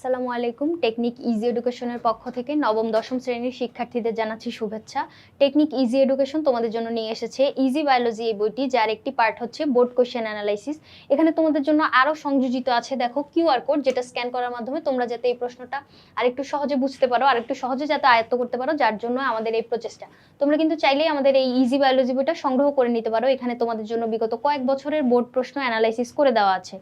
আসসালামু আলাইকুম। Technique easy এডুকেশনের পক্ষ থেকে নবম, দশম শ্রেণির শিক্ষার্থীদের জানাচ্ছি শুভেচ্ছা। টেকনিক ইজি এডুকেশন তোমাদের জন্য নিয়ে এসেছে ইজি বায়োলজি এই বইটি, যার একটি পার্ট হচ্ছে বোর্ড কোশ্চেন অ্যানালাইসিস এখানে তোমাদের জন্য আরও সংযোজিত আছে, দেখো কিউআর কোড যেটা স্ক্যান করার মাধ্যমে তোমরা যাতে এই প্রশ্নটা আরেকটু সহজে বুঝতে পারো, আরেকটু সহজে যাতে আয়ত্ত করতে পারো, যার জন্য আমাদের এই প্রচেষ্টা। তোমরা কিন্তু চাইলেই আমাদের এই ইজি বায়োলজি বইটা সংগ্রহ করে নিতে পারো। এখানে তোমাদের জন্য বিগত কয়েক বছরের বোর্ড প্রশ্ন অ্যানালাইসিস করে দেওয়া আছে।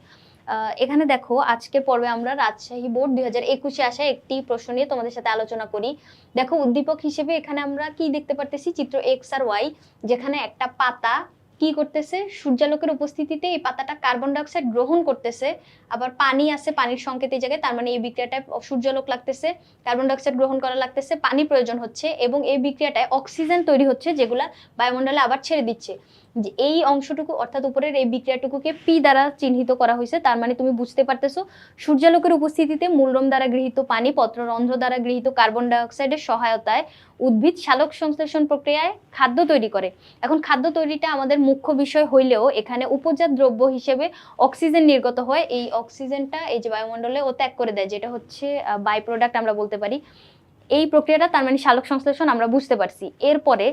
এখানে দেখো, আজকের পর্বে আমরা রাজশাহী বোর্ড দুই হাজার একুশে আসা একটি প্রশ্ন নিয়ে তোমাদের সাথে আলোচনা করি। দেখো, উদ্দীপক হিসেবে এখানে আমরা কি দেখতে পারতেছি? চিত্র এক্স আর ওয়াই যেখানে একটা পাতা কি করতেছে? সূর্যালোকের উপস্থিতিতে এই পাতাটা কার্বন ডাইঅক্সাইড গ্রহণ করতেছে। আবার পানি আছে, পানির সংকেত এই জায়গায়, তার মানে এই বিক্রিয়াটায় সূর্যালোক লাগতেছে কার্বন ডাইঅক্সাইড গ্রহণ করা লাগতেছে, পানি প্রয়োজন হচ্ছে এবং এই বিক্রিয়াটায় অক্সিজেন তৈরি হচ্ছে, যেগুলা বায়ুমণ্ডলে আবার ছেড়ে দিচ্ছে। যে এই অংশটুকু অর্থাৎ উপরের এই বিক্রিয়াটুকুকে পি দ্বারা চিহ্নিত করা হয়েছে, তার মানে তুমি বুঝতে পারতেছো, সূর্যালোকের উপস্থিতিতে মূলরম দ্বারা গৃহীত পানি, পত্ররন্ধ্র দ্বারা গৃহীত কার্বন ডাইঅক্সাইডের সহায়তায় উদ্ভিদ সালোক সংশ্লেষণ প্রক্রিয়ায় খাদ্য তৈরি করে। এখন খাদ্য তৈরিটা আমাদের মুখ্য বিষয় হইলেও এখানে উপজাত দ্রব্য হিসেবে অক্সিজেন নির্গত হয়। এই অক্সিজেনটা এই যে বায়ুমণ্ডলে ও ত্যাগ করে দেয়, যেটা হচ্ছে বাই প্রোডাক্ট আমরা বলতে পারি। এই প্রক্রিয়াটা তার মানে সালোক সংশ্লেষণ আমরা বুঝতে পারছি। এরপরে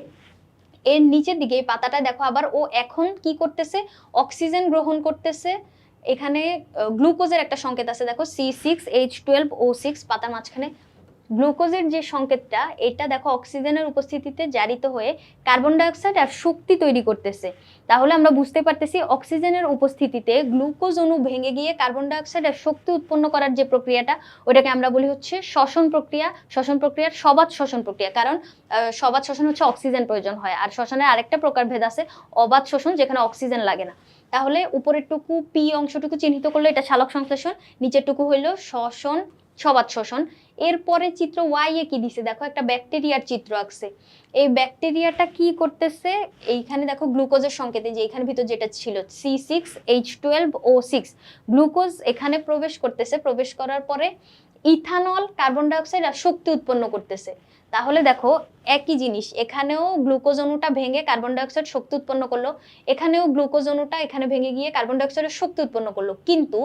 এর নিচের দিকে, এই পাতাটা দেখো আবার ও এখন কি করতেছে? অক্সিজেন গ্রহণ করতেছে। এখানে গ্লুকোজের একটা সংকেত আছে, দেখো, C six H twelve O six পাতার মাঝখানে। গ্লুকোজের যে সংকেতটা, এটা দেখো অক্সিজেনের উপস্থিতিতে জারিত হয়ে কার্বন ডাইঅক্সাইড আর শক্তি তৈরি করতেছে। তাহলে আমরা বুঝতে পারতেছি অক্সিজেনের উপস্থিতিতে গ্লুকোজ অণু ভেঙে গিয়ে কার্বন ডাইঅক্সাইড আর শক্তি উৎপন্ন করার যে প্রক্রিয়াটা, ওটাকে আমরা বলি হচ্ছে শ্বসন প্রক্রিয়া। শ্বসন প্রক্রিয়ার সবাত শ্বসন প্রক্রিয়া। কারণ সবাত শ্বসন হচ্ছে অক্সিজেন প্রয়োজন হয়। আর শ্বসনের আরেকটা প্রকারভেদ আছে অবাধ শ্বসন, যেখানে অক্সিজেন লাগে না। তাহলে উপরেরটুকু পি অংশটুকু চিহ্নিত করলে এটা শালক সংশ্লেষণ, নিচেরটুকু হইল শ্বসন সবাত শোষণ। এরপরে চিত্র ওয়াই এ কি দিছে? দেখো, একটা ব্যাকটেরিয়ার চিত্র আঁকছে। এই ব্যাকটেরিয়াটা কি করতেছে? এইখানে দেখো গ্লুকোজের সংকেতে যে এখানে ভিতর যেটা ছিল C six H twelve O six glucose এখানে প্রবেশ করতেছে। প্রবেশ করার পরে ইথানল কার্বন ডাইঅক্সাইড আর শক্তি উৎপন্ন করতেছে। তাহলে দেখো, একই জিনিস। এখানেও গ্লুকোজ অণুটা ভেঙে কার্বন ডাইঅক্সাইড শক্তি উৎপন্ন করল। এখানেও গ্লুকোজ অণুটা এখানে ভেঙে গিয়ে কার্বন ডাইঅক্সাইডের শক্তি উৎপন্ন করল। কিন্তু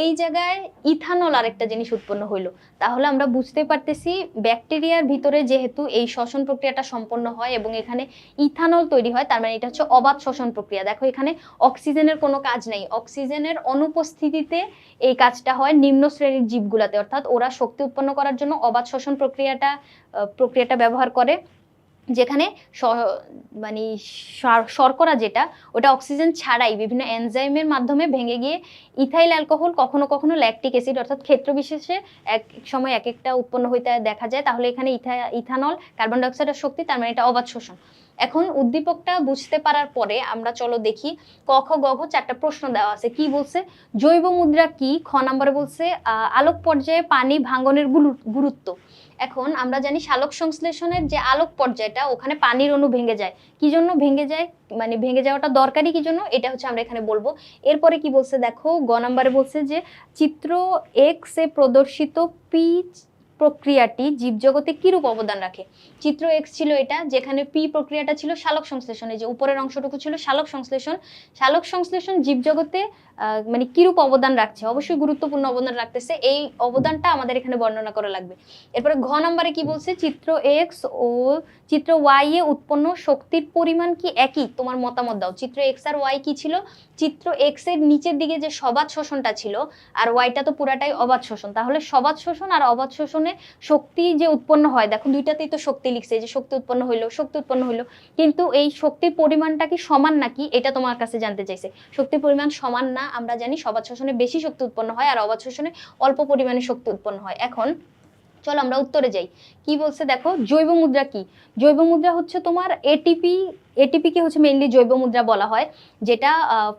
এই জায়গায় ইথানল আরেকটা জিনিস উৎপন্ন হইল। তাহলে আমরা বুঝতে পারতেছি ব্যাকটেরিয়ার ভিতরে যেহেতু এই শ্বসন প্রক্রিয়াটা সম্পন্ন হয় এবং এখানে ইথানল তৈরি হয়, তার মানে এটা হচ্ছে অবাধ শ্বসন প্রক্রিয়া। দেখো, এখানে অক্সিজেনের কোনো কাজ নেই। অক্সিজেনের অনুপস্থিতিতে এই কাজটা হয় নিম্ন শ্রেণির জীবগুলাতে। অর্থাৎ ওরা শক্তি উৎপন্ন করার জন্য অবাধ শ্বসন প্রক্রিয়াটা প্রক্রিয়াটা ব্যবহার করে। যেখানে মানে শর্করা যেটা, ওটা অক্সিজেন ছাড়াই বিভিন্ন এনজাইমের মাধ্যমে ভেঙে গিয়ে ইথাইল অ্যালকোহল কখনো কখনো ল্যাকটিক অ্যাসিড অর্থাৎ ক্ষেত্র বিশেষে এক সময় এক একটা উৎপন্ন হইতে দেখা যায়। তাহলে এখানে ইথা ইথানল কার্বন ডাইঅক্সাইডের শক্তি, তার মানে এটা অবাধ শোষণ। এখন উদ্দীপকটা বুঝতে পারার পরে আমরা চলো দেখি ক, খ চারটা প্রশ্ন দেওয়া আছে। কি বলছে? জৈব মুদ্রা কি? খ নম্বরে বলছে আলোক পর্যায়ে পানি ভাঙনের গুরু- গুরুত্ব। এখন আমরা জানি সালোক সংশ্লেষণের যে আলোক পর্যায়টা, ওখানে পানির অণু ভেঙে যায়। কি জন্য ভেঙে যায়? মানে ভেঙে যাওয়াটা দরকারি কি জন্য? এটা হচ্ছে আমরা এখানে বলব। এরপরে কি বলছে দেখো, গ নাম্বারে বলছে যে, চিত্র এক্স এ প্রদর্শিত পি প্রক্রিয়াটি জীবজগতে কিরূপ অবদান রাখে? চিত্র এক্স ছিল এটা, যেখানে পি প্রক্রিয়াটা ছিল সালোক সংশ্লেষণে। যে উপরের অংশটুকু ছিল শালক সংশ্লেষণ। শালক সংশ্লেষণ জীবজগতে মানে কিরূপ অবদান রাখছে? অবশ্যই গুরুত্বপূর্ণ অবদান রাখতেছে। এই অবদানটা আমাদের এখানে বর্ণনা করা লাগবে। এরপরে ঘ নম্বরে কি বলছে? চিত্র এক্স ও চিত্র ওয়াই এ উৎপন্ন শক্তির পরিমাণ কি একই? তোমার মতামত দাও। চিত্র এক্স আর ওয়াই কি ছিল? চিত্র এক্সের নিচের দিকে যে সবাদ শোষণটা ছিল, আর ওয়াইটা তো পুরাটাই অবাধ শোষণ। তাহলে সবাদ শোষণ আর অবাধ শোষণে শক্তি যে উৎপন্ন হয়, দেখো দুইটাতেই তো শক্তি লিখছে, যে শক্তি উৎপন্ন হইল, শক্তি উৎপন্ন হইল, কিন্তু এই শক্তির পরিমাণটা কি সমান নাকি? এটা তোমার কাছে জানতে চাইছে। শক্তির পরিমাণ সমান না, আমরা জানি সবাদ শোষণে বেশি শক্তি উৎপন্ন হয় আর অবাধ শোষণে অল্প পরিমাণে শক্তি উৎপন্ন হয়। এখন চলো আমরা উত্তরে যাই। কি বলছে দেখো, জৈব মুদ্রা কি? জৈব মুদ্রা হচ্ছে তোমার এটিপি এটিপি কে হচ্ছে মেইনলি জৈব মুদ্রা বলা হয়, যেটা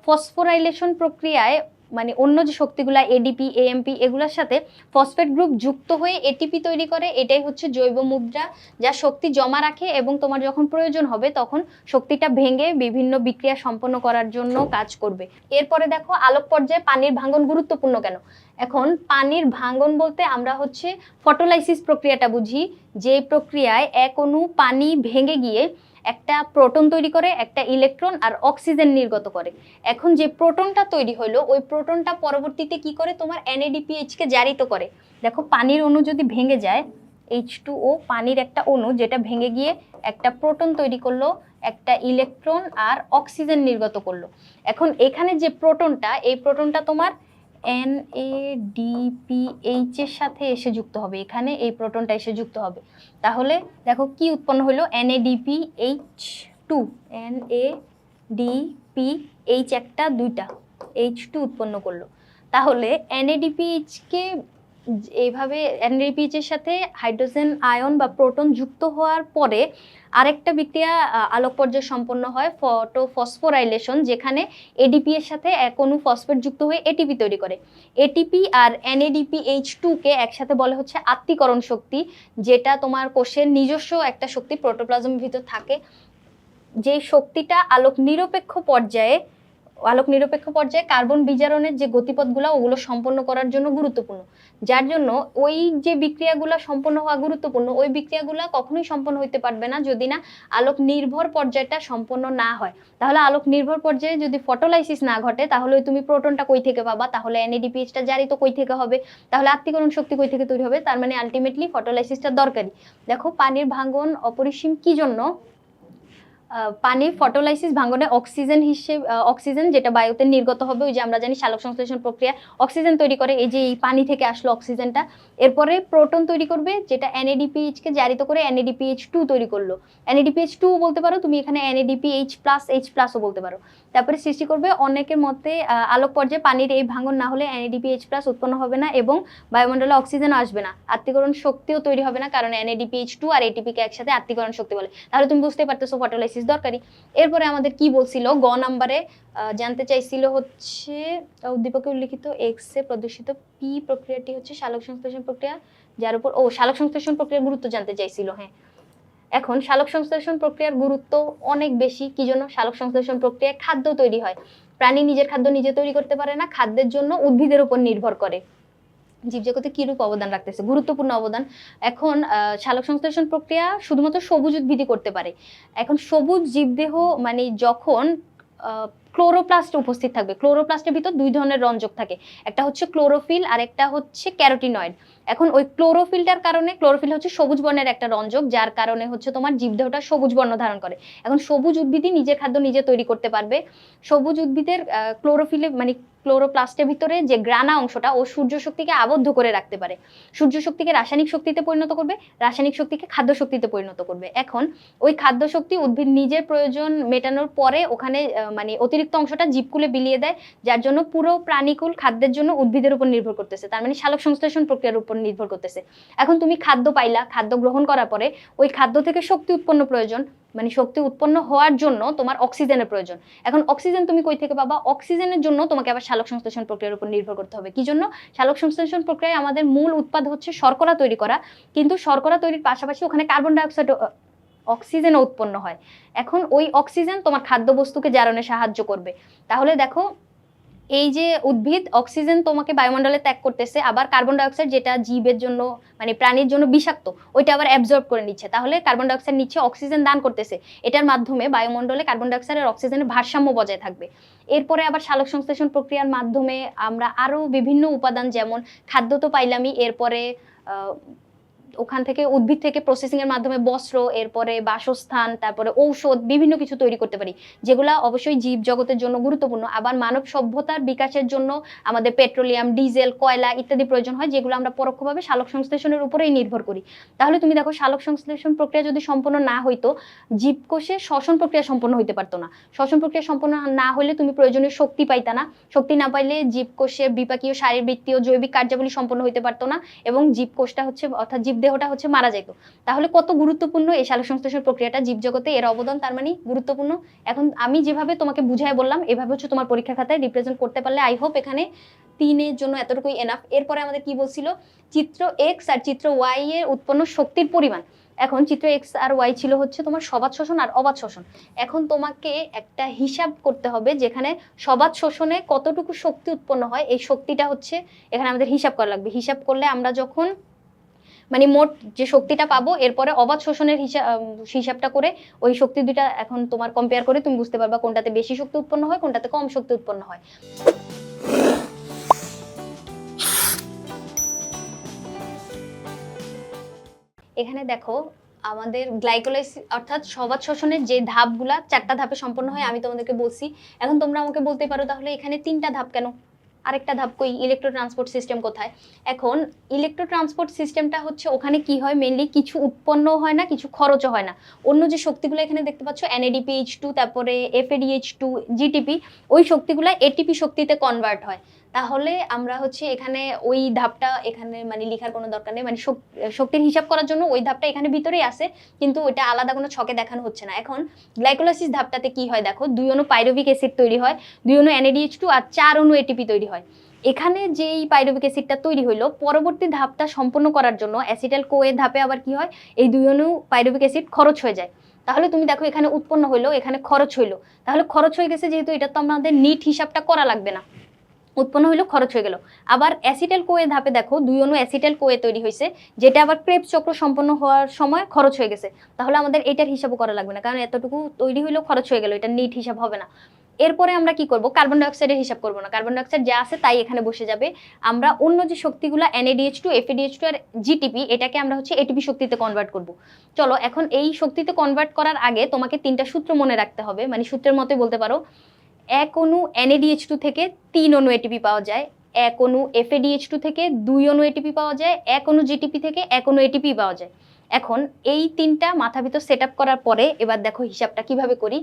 ফসফোরাইলেশন প্রক্রিয়ায় মানে অন্য যে শক্তিগুলা এডিপি এএমপি এগুলোর সাথে ফসফেট গ্রুপ যুক্ত হয়ে এটিপি তৈরি করে, এটাই হচ্ছে জৈব মুদ্রা যা শক্তি জমা রাখে এবং তোমার যখন প্রয়োজন হবে তখন শক্তিটা ভেঙে বিভিন্ন বিক্রিয়া সম্পন্ন করার জন্য কাজ করবে। এরপরে দেখো আলোক পর্যায়ে পানির ভাঙন গুরুত্বপূর্ণ কেন? এখন পানির ভাঙন বলতে আমরা হচ্ছে ফটোলাইসিস প্রক্রিয়াটা বুঝি। যে প্রক্রিয়ায় এক অণু পানি ভেঙে গিয়ে একটা প্রোটন তৈরি করে, একটা ইলেকট্রন আর অক্সিজেন নির্গত করে। এখন যে প্রোটনটা তৈরি হলো ওই প্রোটনটা পরবর্তীতে কি করে? তোমার এনএডিপিএইচকে জারিত করে। দেখো, পানির অণু যদি ভেঙে যায় এইচ টু ও পানির একটা অণু যেটা ভেঙে গিয়ে একটা প্রোটন তৈরি করল, একটা ইলেকট্রন আর অক্সিজেন নির্গত করল। এখন এখানে যে প্রোটনটা, এই প্রোটনটা তোমার এন এ এইচ এর সাথে এসে যুক্ত হবে। এখানে এই প্রোটনটা এসে যুক্ত হবে। তাহলে দেখো কি উৎপন্ন হলো? N A H two N A DP H একটা, দুইটা এইচ টু উৎপন্ন করল। তাহলে এনএডিপিএইচকে এইভাবে এনএডিপিএইচ এর সাথে হাইড্রোজেন, আয়ন বা প্রোটন যুক্ত হওয়ার পরে আরেকটা বিক্রিয়া আলোক পর্যায়ে সম্পন্ন হয় ফটো ফসফোরাইলেশন যেখানে এডিপি এর সাথে অণু ফসফেট যুক্ত হয়ে এটিপি তৈরি করে। এটিপি আর এনএডিপি এইচ কে একসাথে বলে হচ্ছে আত্মীকরণ শক্তি, যেটা তোমার কোষের নিজস্ব একটা শক্তি, প্রোটোপ্লাজমের ভিতর থাকে। যে শক্তিটা আলোক নিরপেক্ষ পর্যায়ে আলোক নিরপেক্ষ পর্যায়ে কার্বন বিজারণের যে গতিপথগুলো, ওগুলো সম্পন্ন করার জন্য গুরুত্বপূর্ণ। যার জন্য ওই যে বিক্রিয়াগুলো সম্পন্ন হওয়া গুরুত্বপূর্ণ, ওই বিক্রিয়াগুলো কখনোই সম্পন্ন হইতে পারবে না যদি না আলোক নির্ভর পর্যায়টা সম্পন্ন না হয়। তাহলে আলোক নির্ভর পর্যায়ে যদি ফটোলাইসিস না ঘটে, তাহলে তুমি প্রোটনটা কই থেকে পাবা? তাহলে এনএডিপিএইচটা জারি তো কই থেকে হবে? তাহলে আত্মীকরণ শক্তি কই থেকে তৈরি হবে? তার মানে আলটিমেটলি ফটোলাইসিসটা দরকারি। দেখো, পানির ভাঙ্গন অপরিসীম কি জন্য? পানির ফটোলাইসিস ভাঙ্গনে অক্সিজেন হিসেবে অক্সিজেন যেটা বায়ুতে নির্গত হবে, ওই যে আমরা জানি সালোক সংশ্লেষণ প্রক্রিয়া, অক্সিজেন তৈরি করে, এই যে এই পানি থেকে আসলো অক্সিজেনটা। এরপরে প্রোটন তৈরি করবে, যেটা এনএডিপিএইচকে জারিত করে এনএডিপিএইচ টু তৈরি করল। NADPH টু বলতে পারো, তুমি এখানে এনএডিপিএইচ প্লাস এইচ প্লাসও বলতে পারো। তারপরে সৃষ্টি করবে অনেকের মতে আলোক পর্যায়ে পানির এই ভাঙ্গন না হলে এনএডিপিএইচ প্লাস উৎপন্ন হবে না এবং বায়ুমণ্ডলে অক্সিজেন আসবে না। আত্মীকরণ শক্তিও তৈরি হবে না, কারণ এনএডিপিএইচ টু আর এটিপিকে একসাথে আত্মীকরণ শক্তি বলে। তাহলে তুমি বুঝতে পারতেছো ফটোলাইসিস দরকারি। এরপরে আমাদের কি বলছিল? গ নাম্বারে জানতে চাইছিল হচ্ছে উদ্দীপকে উল্লিখিত এক্স প্রদর্শিত পি প্রক্রিয়াটি হচ্ছে সালোক সংশ্লেষণ প্রক্রিয়া, যার উপর, ও সালোক সংশ্লেষণ প্রক্রিয়ার গুরুত্ব জানতে চাইছিল হ্যাঁ। এখন সালোক সংশ্লেষণ প্রক্রিয়ার গুরুত্ব অনেক বেশি, কি জন্য? সালোক সংশ্লেষণ প্রক্রিয়ায় খাদ্য তৈরি হয়। প্রাণী নিজের খাদ্য নিজে তৈরি করতে পারে না, খাদ্যের জন্য উদ্ভিদের উপর নির্ভর করে। জীবজগতে কিরূপ অবদান রাখতেছে? গুরুত্বপূর্ণ অবদান। এখন সালোক সংশ্লেষণ প্রক্রিয়া শুধুমাত্র সবুজ উদ্ভিদই করতে পারে। এখন সবুজ জীবদেহ মানে যখন ক্লোরোপ্লাস্ট উপস্থিত থাকবে। ক্লোরোপ্লাস্টের ভিতর দুই ধরনের রঞ্জক থাকে। একটা হচ্ছে ক্লোরোফিল আর একটা হচ্ছে ক্যারোটিনয়েড। এখন ওই ক্লোরোফিলটার কারণে, ক্লোরোফিল হচ্ছে সবুজ বর্ণের একটা রঞ্জক, যার কারণে হচ্ছে তোমার জীবদেহটা সবুজ বর্ণ ধারণ করে। এখন সবুজ উদ্ভিদই নিজের খাদ্য নিজে তৈরি করতে পারবে। সবুজ উদ্ভিদের ক্লোরোফিলে মানে ক্লোরোপ্লাস্টের ভিতরে যে গ্রানা অংশটা, ও সূর্য শক্তিকে আবদ্ধ করে রাখতে পারে। সূর্য শক্তিকে রাসায়নিক শক্তিতে পরিণত করবে, রাসায়নিক শক্তিকে খাদ্য শক্তিতে পরিণত করবে। এখন ওই খাদ্য শক্তি উদ্ভিদ নিজের প্রয়োজন মেটানোর পরে ওখানে মানে অতিরিক্ত অংশটা জীবকুলে বিলিয়ে দেয়, যার জন্য পুরো প্রাণীকুল খাদ্যের জন্য উদ্ভিদের উপর নির্ভর করতেছে। তার মানে সালোক সংশ্লেষণ প্রক্রিয়ার উপর নির্ভর করতেছে। এখন তুমি খাদ্য পাইলা, খাদ্য গ্রহণ করার পরে ওই খাদ্য থেকে শক্তি উৎপন্ন প্রয়োজন। মানে শক্তি উৎপন্ন হওয়ার জন্য তোমার অক্সিজেনের প্রয়োজন। এখন অক্সিজেন তুমি কই থেকে পাবা? অক্সিজেনের জন্য তোমাকে আবার শালক সংশ্লেষণ প্রক্রিয়ার উপর নির্ভর করতে হবে। কি জন্য শালক সংশ্লেষণ প্রক্রিয়ায় আমাদের মূল উৎপাদ হচ্ছে শর্করা তৈরি করা। কিন্তু শর্করা তৈরির পাশাপাশি ওখানে কার্বন ডাইঅক্সাইড অক্সিজেনও উৎপন্ন হয়। এখন ওই অক্সিজেন তোমার খাদ্যবস্তুকে জারণে সাহায্য করবে। তাহলে দেখো এই যে উদ্ভিদ অক্সিজেন তোমাকে বায়ুমণ্ডলে ত্যাগ করতেছে, আবার কার্বন ডাইঅক্সাইড যেটা জীবের জন্য মানে প্রাণীর জন্য বিষাক্ত, ওইটা আবার অ্যাবজর্ব করে নিচ্ছে। তাহলে কার্বন ডাইঅক্সাইড নিচ্ছে অক্সিজেন দান করতেছে। এটার মাধ্যমে বায়ুমণ্ডলে কার্বন ডাইঅক্সাইড আর অক্সিজেনের ভারসাম্য বজায় থাকবে। এরপরে আবার সালোক সংশ্লেষণ প্রক্রিয়ার মাধ্যমে আমরা আরও বিভিন্ন উপাদান, যেমন খাদ্য তো পাইলামই, এরপরে ওখান থেকে উদ্ভিদ থেকে প্রসেসিং এর মাধ্যমে বস্ত্র, এরপরে বাসস্থান, তারপরে ঔষধ, বিভিন্ন কিছু তৈরি করতে পারি। যেগুলা অবশ্যই জীব জগতের জন্য গুরুত্বপূর্ণ। আবার মানব সভ্যতার বিকাশের জন্য আমাদের পেট্রোলিয়াম, ডিজেল, কয়লা ইত্যাদি প্রয়োজন হয়, যেগুলো আমরা পরোক্ষভাবে সালোক সংশ্লেষণের উপরেই নির্ভর করি। তাহলে তুমি দেখো সালোক সংশ্লেষণ প্রক্রিয়া যদি সম্পন্ন না হইতো, জীবকোষে শ্বসন প্রক্রিয়া সম্পন্ন হইতে পারতো না। শ্বসন প্রক্রিয়া সম্পন্ন না হলে তুমি প্রয়োজনীয় শক্তি পাইতা না। শক্তি না পাইলে জীবকোষের বিপাকীয় শারীরবৃত্তীয় জৈবিক কার্যাবলী সম্পন্ন হইতে পারতো না এবং জীবকোষটা হচ্ছে অর্থাৎ জীবদেহটা হচ্ছে মারা যেত তাহলে কত গুরুত্বপূর্ণ এই সালোক সংশ্লেষণ প্রক্রিয়াটা জীবজগতে এর অবদান, তার মানে গুরুত্বপূর্ণ। এখন আমি যেভাবে তোমাকে বুঝাই বললাম, এভাবে হচ্ছে তোমার পরীক্ষা খাতায় রিপ্রেজেন্ট করতে পারলে আই হোপ এখানে তিনের জন্য এতটুকুই এনাফ এরপরে আমাদের কি বলছিল? চিত্র এক্স আর চিত্র ওয়াই এর উৎপন্ন শক্তির পরিমাণ। এখন চিত্র এক্স আর ওয়াই ছিল হচ্ছে তোমার সবাদ শোষণ আর অবাধ শোষণ। এখন তোমাকে একটা হিসাব করতে হবে যেখানে সবাদ শোষণে কতটুকু শক্তি উৎপন্ন হয়, এই শক্তিটা হচ্ছে এখানে আমাদের হিসাব করা লাগবে। হিসাব করলে আমরা যখন মানে মোট যে শক্তিটা পাবো, এরপরে অবাধ শোষণের হিসাব হিসাবটা করে ওই শক্তি দুইটা এখন তোমার কম্পেয়ার করে তুমি বুঝতে পারবা কোনটাতে বেশি শক্তি উৎপন্ন হয়, কোনটাতে কম শক্তি উৎপন্ন হয়। এখানে দেখো আমাদের গ্লাইকোলাইসিস অর্থাৎ সবাদ শোষণের যে ধাপগুলা, চারটা ধাপে সম্পন্ন হয়, আমি তোমাদেরকে বলছি। এখন তোমরা আমাকে বলতে পারো তাহলে এখানে তিনটা ধাপ কেন? আরেকটা ধাপ কই ইলেকট্রো ট্রান্সপোর্ট সিস্টেম কোথায়? এখন ইলেকট্রো ট্রান্সপোর্ট সিস্টেমটা হচ্ছে ওখানে কি হয়? মেনলি কিছু উৎপন্ন হয় না, কিছু খরচও হয় না। অন্য যে শক্তিগুলো এখানে দেখতে পাচ্ছ এনএডিপিএইচ টু তারপরে এফএডিএইচ টু জিটিপি ওই শক্তিগুলো এটিপি শক্তিতে কনভার্ট হয়। তাহলে আমরা হচ্ছে এখানে ওই ধাপটা এখানে মানে লিখার কোনো দরকার নেই। মানে শক- শক্তির হিসাব করার জন্য ওই ধাপটা এখানে ভিতরেই আছে, কিন্তু ওইটা আলাদা কোনো ছকে দেখানো হচ্ছে না। এখন গ্লাইকোলাইসিস ধাপটাতে কি হয় দেখো, দুই অণু পাইরুভিক অ্যাসিড তৈরি হয়, দুই অণু এনএডিএইচ টু আর চার অণু এটিপি তৈরি হয়। এখানে যেই পাইরুভিক অ্যাসিডটা তৈরি হইল, পরবর্তী ধাপটা সম্পন্ন করার জন্য অ্যাসিটাল কোয়ে ধাপে আবার কি হয়, এই দুই অণু পাইরুভিক অ্যাসিড খরচ হয়ে যায়। তাহলে তুমি দেখো এখানে উৎপন্ন হইল, এখানে খরচ হইল। তাহলে খরচ হয়ে গেছে যেহেতু এটা তো আমাদের নিট হিসাবটা করা লাগবে না। উৎপন্ন হইল খরচ হয়ে গেল। আবার অ্যাসিটাল কোয়ে ধাপে দেখো, দুই অণু অ্যাসিটাল কোয়ে তৈরি হয়েছে, যেটা আবার ক্রেপ চক্র সম্পন্ন হওয়ার সময় খরচ হয়ে গেছে। তাহলে আমাদের এটার হিসাবও করা লাগবে না, কারণ এতটুকু তৈরি হইল খরচ হয়ে গেল, এটা নিট হিসাব হবে না। এরপরে আমরা কি করব? কার্বন ডাইঅক্সাইডের হিসাব করব না। কার্বন ডাইঅক্সাইড যা আছে তাই এখানে বসে যাবে। আমরা অন্য যে শক্তিগুলো এনএডিএইচ টু এফএডিএইচ টু আর জিটিপি এটাকে আমরা হচ্ছে এটিপি শক্তিতে কনভার্ট করব। চলো, এখন এই শক্তিতে কনভার্ট করার আগে তোমাকে তিনটা সূত্র মনে রাখতে হবে মানে সূত্রের মতোই বলতে পারো। এক অণু এনএডিএইচ টু থেকে তিন অণু এটিপি পাওয়া যায়, এক অণু এফএডিএইচ টু থেকে দুই অণু এটিপি পাওয়া যায়, এক অণু জিটিপি থেকে এক অণু এটিপি পাওয়া যায়। এখন এই তিনটা মাথা ভিতর সেট করার পরে এবার দেখো হিসাবটা কীভাবে করি।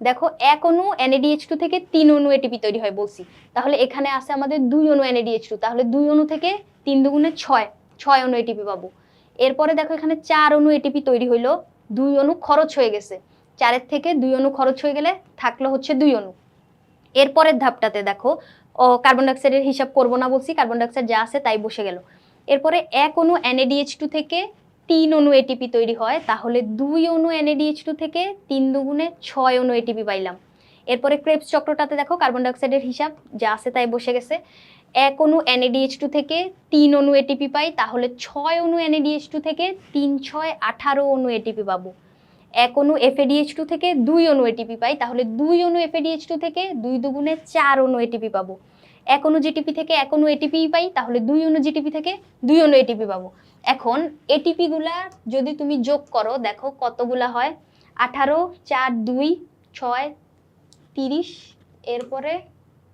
দেখো এক অণু এনএডিএইচ টু থেকে তিন অণু এটিপি তৈরি হয় বলছি। তাহলে এখানে আছে আমাদের দুই অণু এনএডিএইচ টু তাহলে দুই অণু থেকে তিন দুগুণে ছয় ছয় অণু এটিপি পাবো। এরপরে দেখো এখানে চার অণু এটিপি তৈরি হইল, দুই অণু খরচ হয়ে গেছে। চারের থেকে দুই অণু খরচ হয়ে গেলে থাকল হচ্ছে দুই অণু। এরপরের ধাপটাতে দেখো, ও কার্বন ডাইঅক্সাইডের হিসাব করব না বলছি কার্বন ডাইঅক্সাইড যা আছে তাই বসে গেল। এরপরে এক অণু এনএডিএইচ টু থেকে তিন অণু এটিপি তৈরি হয়, তাহলে দুই অণু এনএডিএইচ টু থেকে তিন দুগুণে ছয় অণু এটিপি পাইলাম। এরপরে ক্রেপস চক্রটাতে দেখো কার্বন ডাইঅক্সাইডের হিসাব যা আছে তাই বসে গেছে। এক অণু এনএডিএইচ টু থেকে তিন অণু এটিপি পাই, তাহলে ছয় অণু এনএডিএইচ টু থেকে তিন, ছয়, আঠারো অণু এটিপি পাবো। এক অণু এফএডিএইচ টু থেকে দুই অণু এটিপি পাই, তাহলে দুই অণু এফএডিএইচ টু থেকে দুই দুগুণে চার অণু এটিপি পাবো। এক অণু জিটিপি থেকে এক অণু এটিপি পাই, তাহলে দুই অণু জিটিপি থেকে দুই অণু এটিপি পাবো। এখন এটিপিগুলা যদি তুমি যোগ করো, দেখো কতগুলা হয়? আঠারো, চার, দুই, ছয়, তিরিশ, এরপরে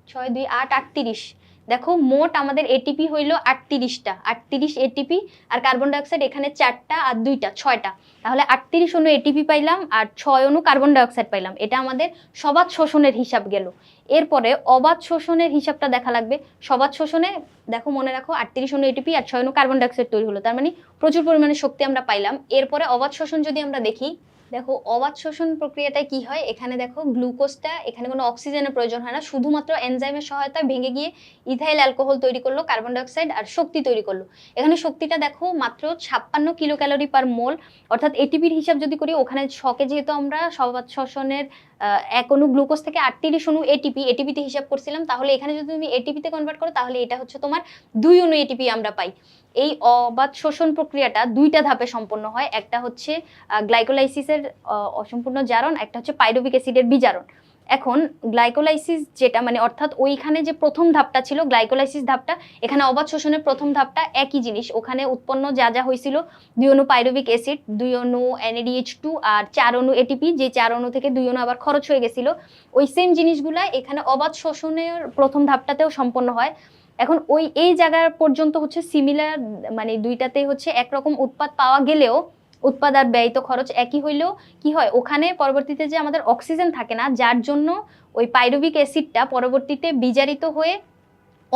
ছয়, দুই, আট, আটত্রিশ। দেখো মোট আমাদের এটিপি হইল আটত্রিশটা, আটত্রিশ এটিপি আর কার্বন ডাইঅক্সাইড এখানে চারটা আর দুইটা, ছয়টা। তাহলে আটত্রিশ অণু এটিপি পাইলাম আর ছয় অণু কার্বন ডাইঅক্সাইড পাইলাম। এটা আমাদের সবাদ শোষণের হিসাব গেল। এরপরে অবাধ শোষণের হিসাবটা দেখা লাগবে। সবাদ শোষণে দেখো মনে রাখো আটত্রিশ অণু এটিপি আর ছয় অনু কার্বন ডাইঅক্সাইড তৈরি হলো। তার মানে প্রচুর পরিমাণে শক্তি আমরা পাইলাম। এরপরে অবাধ শোষণ যদি আমরা দেখি দেখো, অবাধ শোষণ প্রক্রিয়াটায় কি হয়? এখানে দেখো, গ্লুকোজটা, এখানে কোনো অক্সিজেনের প্রয়োজন হয় না। শুধুমাত্র এনজাইমের সহায়তায় ভেঙে গিয়ে ইথাইল অ্যালকোহল তৈরি করল, কার্বন ডাইঅক্সাইড আর শক্তি তৈরি করল। এখানে শক্তিটা দেখো, মাত্র ছাপ্পান্ন কিলো ক্যালোরি পার মোল। অর্থাৎ এটিপির হিসাব যদি করি, ওখানে শকে যেহেতু আমরা সবাদ শোষণের এক অনু গ্লুকোজ থেকে আটত্রিশ অনু এটিপি এটিপিতে হিসাব করছিলাম, তাহলে এখানে যদি তুমি এটিপিতে কনভার্ট করো, তাহলে এটা হচ্ছে তোমার দুই অনু এটিপি আমরা পাই। এই অবাধ শোষণ প্রক্রিয়াটা দুইটা ধাপে সম্পন্ন হয়। একটা হচ্ছে গ্লাইকোলাইসিসের অসম্পূর্ণ জারণ, একটা হচ্ছে পাইরুভিক অ্যাসিডের বিজারণ। এখন গ্লাইকোলাইসিস যেটা মানে অর্থাৎ ওইখানে যে প্রথম ধাপটা ছিল, গ্লাইকোলাইসিস ধাপটা, এখানে অবাধ শোষণের প্রথম ধাপটা একই জিনিস। ওখানে উৎপন্ন যা যা হয়েছিল, দুই অণু পাইরুভিক অ্যাসিড, দুই অণু এনএডিএইচ টু আর চার অণু এটিপি যে চার অণু থেকে দুই অণু আবার খরচ হয়ে গেছিল। ওই সেম জিনিসগুলা এখানে অবাধ শোষণের প্রথম ধাপটাতেও সম্পন্ন হয়। এখন ওই, এই জায়গার পর্যন্ত হচ্ছে সিমিলার মানে দুইটাতে হচ্ছে একরকম উৎপাদ পাওয়া গেলেও উৎপাদ আর ব্যয়িত খরচ একই হইলেও কি হয়? ওখানে পরবর্তীতে যে আমাদের অক্সিজেন থাকে না, যার জন্য ওই পাইরুভিক অ্যাসিডটা পরবর্তীতে বিজারিত হয়ে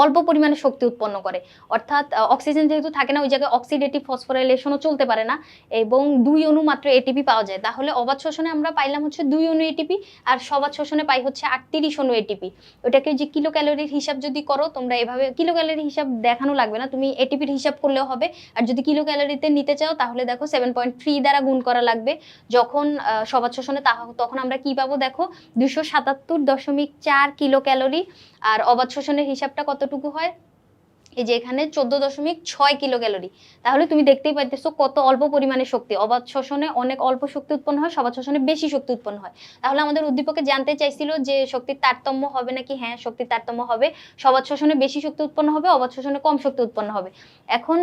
অল্প পরিমাণে শক্তি উৎপন্ন করে। অর্থাৎ অক্সিজেন যেহেতু থাকে না, ওই জায়গায় অক্সিডেটিভ ফসফোরাইলেশনও চলতে পারে না এবং দুই অণু মাত্র এটিপি পাওয়া যায়। তাহলে অবাধ শোষণে আমরা পাইলাম হচ্ছে দুই অণু এটিপি আর সবাদ শোষণে পাই হচ্ছে আটত্রিশ অণু এটিপি ওটাকে যে কিলো ক্যালোরির হিসাব যদি করো, তোমরা এভাবে কিলো ক্যালোরির হিসাব দেখানো লাগবে না। তুমি এটিপির হিসাব করলেও হবে। আর যদি কিলো ক্যালোরিতে নিতে চাও, তাহলে দেখো সেভেন পয়েন্ট থ্রি দ্বারা গুণ করা লাগবে। যখন সবাদ শোষণে তখন আমরা কি পাবো? দেখো দুশো সাতাত্তর দশমিক চার কিলো ক্যালোরি আর অবাধ শোষণের হিসাবটা কতটুকু হয়? এই যে এখানে চোদ্দ দশমিক ছয় কিলো ক্যালোরি তাহলে তুমি দেখতেই পাইতেছো কত অল্প পরিমাণে শক্তি। অবাধ শোষণে অনেক অল্প শক্তি উৎপন্ন হয় সবাদ শোষণে বেশি শক্তি উৎপন্ন হয়। তাহলে আমাদের উদ্দীপকে জানতে চাইছিল যে শক্তির তারতম্য হবে নাকি হ্যাঁ শক্তির তারতম্য হবে। সবাদ শোষণে বেশি শক্তি উৎপন্ন হবে, অবাধ শোষণে কম শক্তি উৎপন্ন হবে। এখন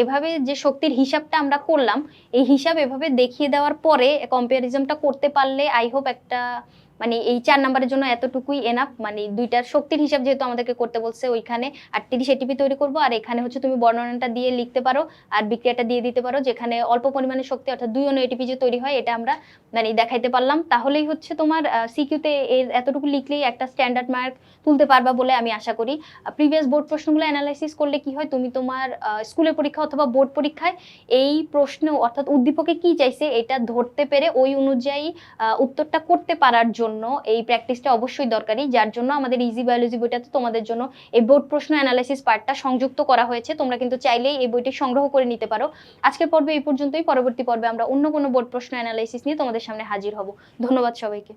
এভাবে যে শক্তির হিসাবটা আমরা করলাম, এই হিসাব এভাবে দেখিয়ে দেওয়ার পরে কম্পারিজনটা করতে পারলে আই হোপ একটা মানে এই চার নাম্বারের জন্য এতটুকুই এনাফ মানে দুইটার শক্তির হিসাব যেহেতু আমাদেরকে করতে বলছে ওইখানে আর আটত্রিশ এটিপি তৈরি করব, আর এখানে হচ্ছে তুমি বর্ণনাটা দিয়ে লিখতে পারো আর বিক্রিয়াটা দিয়ে দিতে পারো, যেখানে অল্প পরিমাণে শক্তি অর্থাৎ দুই অন্য এটিপি যে তৈরি হয়, এটা আমরা মানে দেখাইতে পারলাম। তাহলেই হচ্ছে তোমার সিকিউতে এর এতটুকু লিখলেই একটা স্ট্যান্ডার্ড মার্ক তুলতে পারবা বলে আমি আশা করি। প্রিভিয়াস বোর্ড প্রশ্নগুলো অ্যানালাইসিস করলে কি হয়, তুমি তোমার স্কুলের পরীক্ষা অথবা বোর্ড পরীক্ষায় এই প্রশ্ন অর্থাৎ উদ্দীপকে কি চাইছে, এটা ধরতে পেরে ওই অনুযায়ী উত্তরটা করতে পারার জন্য এই প্র্যাকটিসটা অবশ্যই দরকারি, যার জন্য আমাদের ইজি বায়োলজি বইটাতে তোমাদের জন্য এই বোর্ড প্রশ্ন অ্যানালাইসিস পার্টটা সংযুক্ত করা হয়েছে। তোমরা কিন্তু চাইলেই এই বইটি সংগ্রহ করে নিতে পারো। আজকের পর্বে এই পর্যন্তই। পরবর্তী পর্বে আমরা অন্য কোনো বোর্ড প্রশ্ন অ্যানালাইসিস নিয়ে তোমাদের সামনে হাজির হব। ধন্যবাদ সবাইকে।